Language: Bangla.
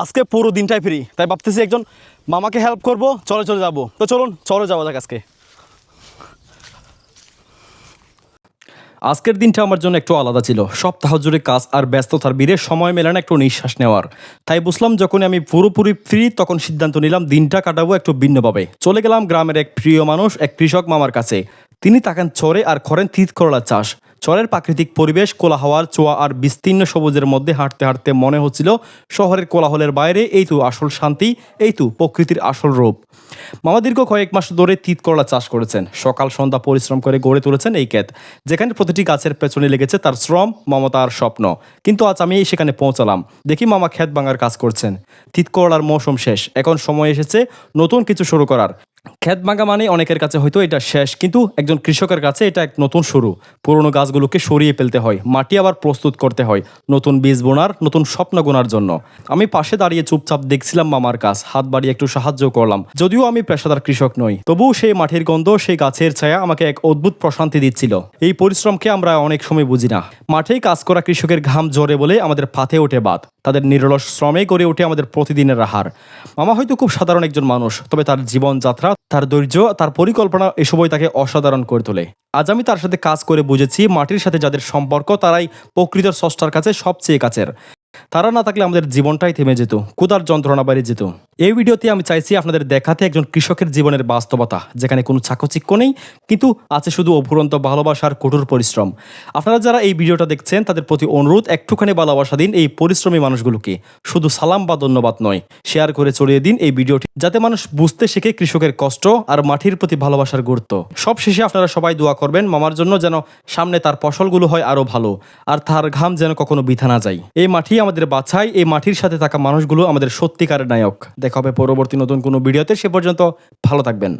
আজকে পুরো দিনটাই ফ্রি তাই ভাবতেছি একজন মামাকে হেল্প করব, চলে চলে যাব। তো চলুন, চলে যাওয়া যাক আজকে। আজকের দিনটা আমার জন্য একটু আলাদা ছিল। সপ্তাহ জুড়ে কাজ আর ব্যস্ততার বীরে সময় মেলে না একটু নিঃশ্বাস নেওয়ার। তাই বুঝলাম যখন আমি পুরোপুরি ফ্রি তখন সিদ্ধান্ত নিলাম দিনটা কাটাবো একটু ভিন্নভাবে। চলে গেলাম গ্রামের এক প্রিয় মানুষ, এক কৃষক মামার কাছে। তিনি তাকান চরে আর করেন তিত করলা চাষ। চরের প্রাকৃতিক পরিবেশ, কোলাহওয়ার চোয়া আর বিস্তীর্ণ সবুজের মধ্যে হাঁটতে হাঁটতে মনে হচ্ছিল শহরের কোলাহলের বাইরে এই তো আসল শান্তি, এই তো প্রকৃতির আসল রূপ। মামা দীর্ঘ কয়েক মাস ধরে তিত করলা চাষ করেছেন। সকাল সন্ধ্যা পরিশ্রম করে গড়ে তুলেছেন এই ক্ষেত, যেখানে প্রতিটি গাছের পেছনে লেগেছে তার শ্রম মমতা আর স্বপ্ন। কিন্তু আজ আমি সেখানে পৌঁছালাম। দেখি মামা ক্ষেত ভাঙার কাজ করছেন। তিত করলার মৌসুম শেষ। এখন সময় এসেছে নতুন কিছু শুরু করার। ক্ষেত ভাঙা মানে অনেকের কাছে হয়তো এটা শেষ, কিন্তু একজন কৃষকের কাছে এটা এক নতুন শুরু। পুরনো গাছগুলোকে সরিয়ে ফেলতে হয়, মাটি আবার প্রস্তুত করতে হয়, নতুন বীজ বোনার, নতুন স্বপ্ন গোনার জন্য। আমি পাশে দাঁড়িয়ে চুপচাপ দেখছিলাম মামার কাজ হাত বাড়িয়ে একটু সাহায্য করলাম। যদিও আমি পেশাদার কৃষক নই, তবুও সেই মাটির গন্ধ, সেই গাছের ছায়া আমাকে এক অদ্ভুত প্রশান্তি দিচ্ছিল। এই পরিশ্রমকে আমরা অনেক সময় বুঝি না। মাঠেই কাজ করা কৃষকের ঘাম জোরে বলে আমাদের পাতে ওঠে বাদ তাদের নিরলস শ্রমে গড়ে ওঠে আমাদের প্রতিদিনের আহার। মামা হয়তো খুব সাধারণ একজন মানুষ, তবে তার জীবনযাত্রা তার ধৈর্য, তার পরিকল্পনা এসবই তাকে অসাধারণ করে তোলে। আজ আমি তার সাথে কাজ করে বুঝেছি, মাটির সাথে যাদের সম্পর্ক, তারাই প্রকৃত স্রষ্টার কাছে সবচেয়ে কাছের। তারা না থাকলে আমাদের জীবনটাই থেমে যেত কুদার যন্ত্রণা বাড়ি যেত। এই ভিডিওতে আমি চাইছি আপনাদের দেখাতে একজন কৃষকের জীবনের বাস্তবতা, যেখানে কোনো চাকচিক্য নেই, কিন্তু আছে শুধু অফুরন্ত ভালোবাসার কঠোর পরিশ্রম। আপনারা যারা এই ভিডিওটা দেখছেন, তাদের প্রতি অনুরোধ, একটুখানি ভালোবাসা দিন এই পরিশ্রমী মানুষগুলোকে। শুধু সালাম বা ধন্যবাদ নয়, শেয়ার করে ছড়িয়ে দিন এই ভিডিওটি, যাতে মানুষ বুঝতে শেখে কৃষকের কষ্ট আর মাটির প্রতি ভালোবাসার গুরুত্ব। সব শেষে আপনারা সবাই দোয়া করবেন, মামার জন্য যেন সামনে তার ফসলগুলো হয় আরও ভালো, আর তার ঘাম যেন কখনো বৃথা না যায়। এই মাটি আমাদের বাছাই, এই মাটির সাথে থাকা মানুষগুলো আমাদের সত্যিকারের নায়ক। দেখা হবে পরবর্তী নতুন কোনো ভিডিওতে সে পর্যন্ত ভালো থাকবেন।